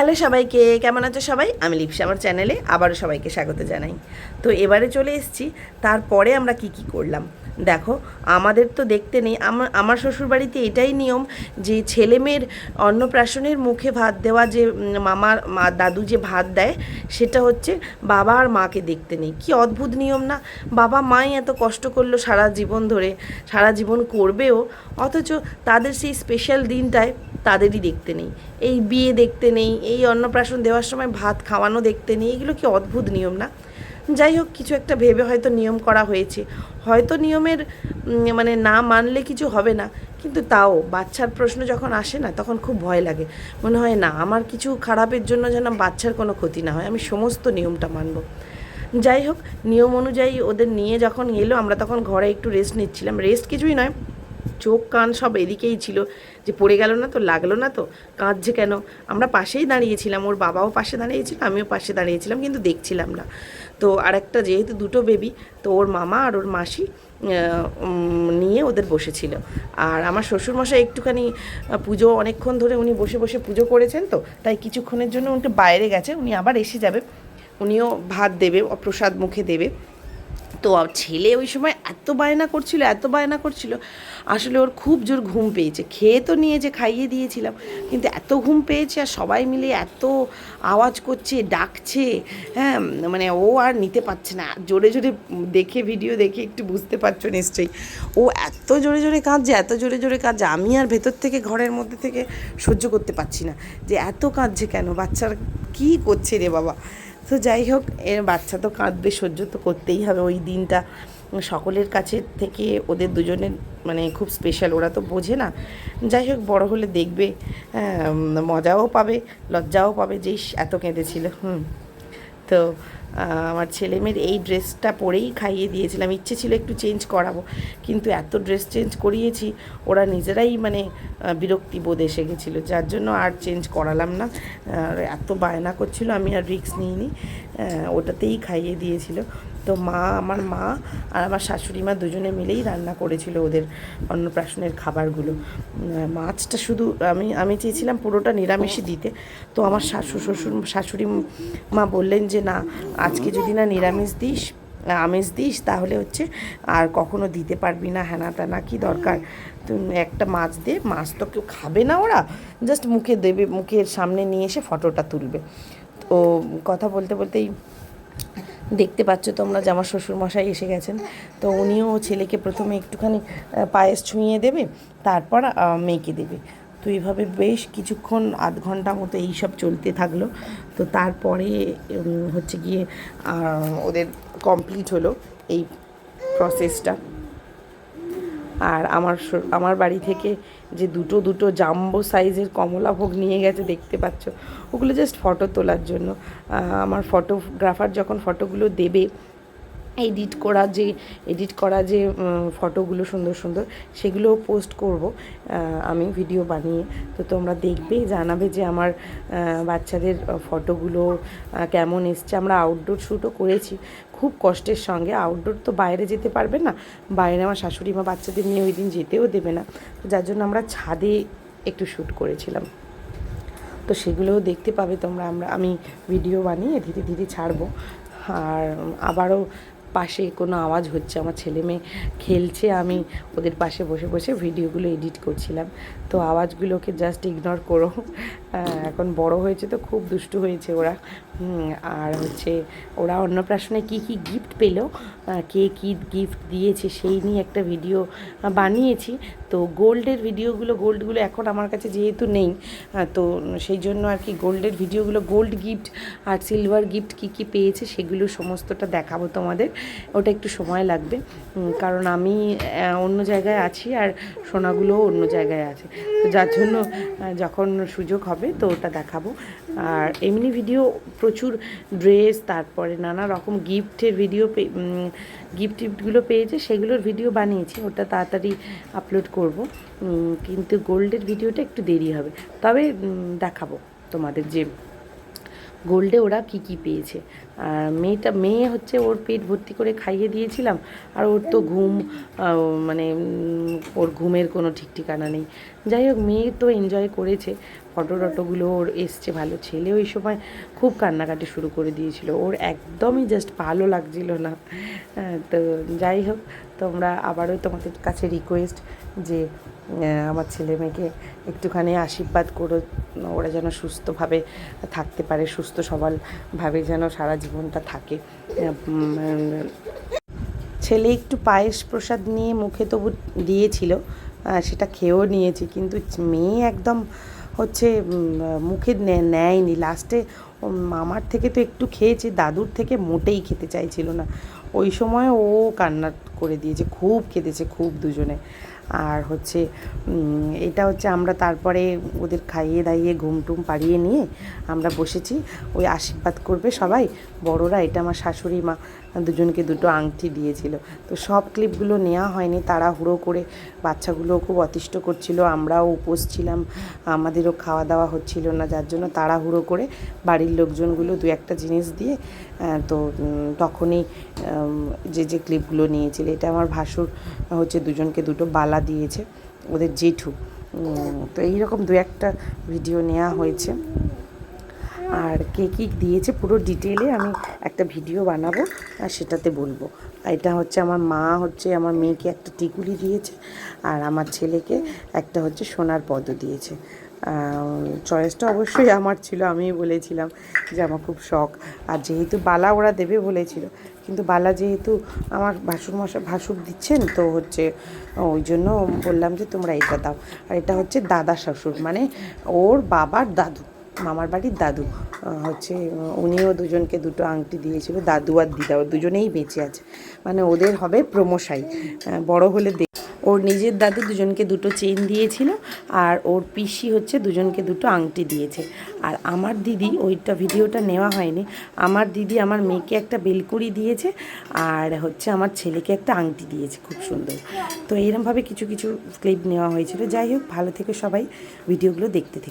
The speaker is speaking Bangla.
হ্যালো সবাইকে, কেমন আছো সবাই? আমি লিপসা, আমার চ্যানেলে আবারও সবাইকে স্বাগত জানাই। তো এবারে চলে এসেছি, তারপরে আমরা কি কি করলাম? দেখো, আমাদের তো দেখতে নেই আমার আমার শ্বশুরবাড়িতে এটাই নিয়ম যে ছেলে মেয়ের অন্নপ্রাশনের মুখে ভাত দেওয়া যে মামার, মা, দাদু যে ভাত দেয়, সেটা হচ্ছে বাবা আর মাকে দেখতে নেই। কি অদ্ভুত নিয়ম না? বাবা মাই এত কষ্ট করল সারা জীবন ধরে, সারা জীবন করবেও, অথচ তাদের সেই স্পেশাল দিনটায় তাদেরই দেখতে নেই। এই বিয়ে দেখতে নেই, এই অন্নপ্রাশন দেওয়ার সময় ভাত খাওয়ানো দেখতে নেই, এগুলো কি অদ্ভুত নিয়ম না? যাই হোক, কিছু একটা ভেবে হয়তো নিয়ম করা হয়েছে। হয়তো নিয়মের মানে না মানলে কিছু হবে না, কিন্তু তাও বাচ্চার প্রশ্ন যখন আসে না, তখন খুব ভয় লাগে। মনে হয়, না, আমার কিছু খারাপের জন্য যেন বাচ্চার কোনো ক্ষতি না হয়, আমি সমস্ত নিয়মটা মানব। যাই হোক, নিয়ম অনুযায়ী ওদের নিয়ে যখন এলো, আমরা তখন ঘরে একটু রেস্ট নিচ্ছিলাম। রেস্ট কিছুই নয় চোখ কান সব এদিকেই ছিল। যে পড়ে গেল না তো, লাগল না তো, কাঁদছে কেন? আমরা পাশেই দাঁড়িয়েছিলাম, ওর বাবাও পাশে দাঁড়িয়েছিল, আমিও পাশে দাঁড়িয়েছিলাম, কিন্তু দেখছিলাম না। তো আর একটা যেহেতু দুটো বেবি তো ওর মামা আর ওর মাসি নিয়ে ওদের বসেছিল। আর আমার শ্বশুরমশাই একটুখানি পুজো অনেকক্ষণ ধরে উনি বসে বসে পুজো করেছেন তো, তাই কিছুক্ষণের জন্য উনি বাইরে গেছে, উনি আবার এসে যাবে। উনিও ভাত দেবে প্রসাদ মুখে দেবে। তো ছেলে ওই সময় এত বায়না করছিল, এত বায়না করছিল। আসলে ওর খুব জোর ঘুম পেয়েছে। খেয়ে তো নিয়ে যে খাইয়ে দিয়েছিলাম। কিন্তু এত ঘুম পেয়েছে আর সবাই মিলে এত আওয়াজ করছে, ডাকছে হ্যাঁ মানে ও আর নিতে পারছে না। জোরে জোরে দেখে, ভিডিও দেখে একটু বুঝতে পারছ নিশ্চয়ই। ও এত জোরে জোরে কাঁদছে, এত জোরে জোরে কাঁদছে। আমি আর ভেতর থেকে, ঘরের মধ্যে থেকে সহ্য করতে পারছি না যে এত কাঁদছে কেন? বাচ্চার কী করছে রে বাবা? তো যাই হোক, এর বাচ্চা তো কাঁদবে, সহ্য তো করতেই হবে। ওই দিনটা সকলের কাছে থেকে ওদের দুজনের মানে খুব স্পেশাল ওরা তো বোঝে না। যাই হোক, বড় হলে দেখবে মজাও পাবে, লজ্জাও পাবে যেই এত কেঁদেছিল। হুম, তো আমার ছেলে মেয়ের এই ড্রেসটা পরেই খাইয়ে দিয়েছিলাম। ইচ্ছে ছিল একটু চেঞ্জ করাবো, কিন্তু এত ড্রেস চেঞ্জ করিয়েছি, ওরা নিজেরাই মানে বিরক্তি বোধ এসে গেছিল। যার জন্য আর চেঞ্জ করালাম না। এত বায়না করছিল, আমি আর রিক্স নিইনি। ওটাতেই খাইয়ে দিয়েছিল। তো মা, আমার মা আর আমার শাশুড়ি মা দুজনে মিলেই রান্না করেছিল ওদের অন্নপ্রাশনের খাবারগুলো। মাছটা শুধু আমি আমি চেয়েছিলাম পুরোটা নিরামিষই দিতে। তো আমার শাশু, শ্বশুর, শাশুড়ি মা বললেন যে, না আজকে যদি না নিরামিষ দিস, আমিষ দিস, তাহলে হচ্ছে আর কখনো দিতে পারবি না হ্যানা ত্যানা কি দরকার? তুমি একটা মাছ দে, মাছ তো কেউ খাবে না ওরা জাস্ট মুখে দেবে, মুখের সামনে নিয়ে এসে ফটোটা তুলবে। তো কথা বলতে বলতেই দেখতে পাচ্ছ তোমরা যে আমার শ্বশুরমশাই এসে গেছেন, তো উনিও ছেলেকে প্রথমে একটুখানি পায়েস ছুঁয়ে দেবে, তারপর মেয়েকে দেবে। তো এইভাবে বেশ কিছুক্ষণ আধ ঘণ্টা মতো এইসব চলতে থাকল। তো তারপরে হচ্ছে গিয়ে ওদের কমপ্লিট হলো এই প্রসেসটা আর আমার আমার বাড়ি থেকে যে দুটো দুটো জাম্বো সাইজের কমলা ভোগ নিয়ে গেছে, দেখতে পাচ্ছ? ওগুলো জাস্ট ফটো তোলার জন্য। আমার ফটোগ্রাফার যখন ফটোগুলো দেবে এডিট করা যে, এডিট করা যে ফটোগুলো সুন্দর সুন্দর সেগুলো পোস্ট করব। আমি ভিডিও বানিয়ে, তো তোমরা দেখবে, জানাবে যে আমার বাচ্চাদের ফটোগুলো কেমন এসছে। আমরা আউটডোর শ্যুটও করেছি খুব কষ্টের সঙ্গে। আউটডোর তো বাইরে যেতে পারবে না। বাইরে আমার শাশুড়ি মা বাচ্চাদের নিয়ে ওই দিন যেতেও দেবে না। তো যার জন্য আমরা ছাদে একটু শ্যুট করেছিলাম। তো সেগুলোও দেখতে পাবে তোমরা। আমরা, আমি ভিডিও বানিয়ে ধীরে ধীরে ছাড়বো। আর আবারও পাশে কোনো আওয়াজ হচ্ছে, আমার ছেলে মেয়ে খেলছে, আমি ওদের পাশে বসে বসে ভিডিওগুলো এডিট করছিলাম। তো আওয়াজগুলোকে জাস্ট ইগনোর করো। এখন বড় হয়েছে তো খুব দুষ্টু হয়েছে ওরা। আর হচ্ছে ওরা অন্নপ্রাশনে কী কী গিফট পেল কে কী গিফট দিয়েছে সেই নিয়ে একটা ভিডিও বানিয়েছি। তো গোল্ডের ভিডিওগুলো গোল্ডগুলো এখন আমার কাছে যেহেতু নেই তো সেই জন্য আর কি গোল্ডের ভিডিওগুলো গোল্ড গিফট আর সিলভার গিফট কী কী পেয়েছে সেগুলো সমস্তটা দেখাবো তোমাদের। ওটা একটু সময় লাগবে কারণ আমি অন্য জায়গায় আছি আর সোনাগুলোও অন্য জায়গায় আছে। তো যার জন্য যখন সুযোগ হবে তো ওটা দেখাবো। আর এমনি ভিডিও প্রচুর ড্রেস তারপরে নানা রকম গিফটের ভিডিও গিফট টিফটগুলো পেয়েছে, সেগুলোর ভিডিও বানিয়েছি, ওটা তাড়াতাড়ি আপলোড করব। কিন্তু গোল্ডের ভিডিওটা একটু দেরি হবে। তবে দেখাবো তোমাদের যে গোল্ডে ওরা কি কি পেয়েছে। আর মেয়েটা মেয়ে হচ্ছে ওর পেট ভর্তি করে খাইয়ে দিয়েছিলাম আর ওর তো ঘুম মানে ওর ঘুমের কোনো ঠিক ঠিকানা নেই। যাই হোক মেয়ে তো এনজয় করেছে ফটো টটোগুলো ওর এসছে ভালো। ছেলে ওই সময় খুব কান্নাকাটি শুরু করে দিয়েছিল ওর একদমই জাস্ট ভালো লাগছিল না। হ্যাঁ, তো যাই হোক তোমরা আবারও তোমাদের কাছে রিকোয়েস্ট যে আমার ছেলে মেয়েকে একটুখানি আশীর্বাদ করো, ওরা যেন সুস্থভাবে থাকতে পারে, সুস্থ সবলভাবে যেন সারা জীবনটা থাকে। ছেলে একটু পায়েস প্রসাদ নিয়ে মুখে তবু দিয়েছিল সেটা খেয়েও নিয়েছি, কিন্তু মেয়ে একদম হচ্ছে মুখে নেয়নি। লাস্টে মামার থেকে তো একটু খেয়েছে, দাদুর থেকে মোটেই খেতে চাইছিল না। ওই সময় ও কান্না করে দিয়েছে, খুব কেঁদেছে খুব দুজনে। আর হচ্ছে এটা হচ্ছে আমরা তারপরে ওদের খাইয়ে দাইয়ে ঘুম টুম পাড়িয়ে নিয়ে আমরা বসেছি। ওই আশীর্বাদ করবে সবাই। বড়রা, এটা আমার শাশুড়ি মা, দুজনকে দুটো আংটি দিয়েছিল। তো সব ক্লিপগুলো নেওয়া হয়নি, তাড়াহুড়ো করে বাচ্চাগুলো খুব অতিষ্ঠ করছিল। আমরাও উপোস ছিলাম, আমাদেরও খাওয়া দাওয়া হচ্ছিল না, যার জন্য তাড়াহুড়ো করে বাড়ির লোকজনগুলো দু একটা জিনিস দিয়ে তো তখনই যে যে ক্লিপগুলো নিয়েছিল এটা আমার ভাসুর হচ্ছে দুজনকে দুটো বালা দিয়েছে, ওদের জেঠু। তো এইরকম দু একটা ভিডিও নেওয়া হয়েছে। আর কে কী দিয়েছে পুরো ডিটেলে আমি একটা ভিডিও বানাবো, আর সেটাতে বলব। এটা হচ্ছে আমার মা, হচ্ছে আমার মেয়েকে একটা টিকুলি দিয়েছে, আর আমার ছেলেকে একটা হচ্ছে সোনার পদ দিয়েছে। চয়েসটা অবশ্যই আমার ছিল, আমিই বলেছিলাম যে আমার খুব শখ। আর যেহেতু বালা ওরা দেবে বলেছিল, কিন্তু বালা যেহেতু আমার ভাসুর মশা, ভাসুর দিচ্ছেন, তো হচ্ছে ওই জন্য বললাম যে তোমরা এটা দাও। আর এটা হচ্ছে দাদা শ্বশুর মানে ওর বাবার দাদু, মামার বাড়ির দাদু হচ্ছে উনিও দুজনকে দুটো আংটি দিয়েছিল, দাদু আর দিদা দুজনেই বেঁচে আছে। মানে ওদের হবে প্রমোশাই বড় হলে ওর নিজের দাদু দুজনকে দুটো চেন দিয়েছিল আর ওর পিসি হচ্ছে দুজনকে দুটো আংটি দিয়েছে। আর আমার দিদি ওইটা ভিডিওটা নেওয়া হয়নি। আমার দিদি আমার মেয়েকে একটা বেলকুড়ি দিয়েছে আর হচ্ছে আমার ছেলেকে একটা আংটি দিয়েছে খুব সুন্দর। তো এরমভাবে কিছু কিছু ক্লিপ নেওয়া হয়েছিল। যাই হোক, ভালো থেকে সবাই। ভিডিওগুলো দেখতে থেকে।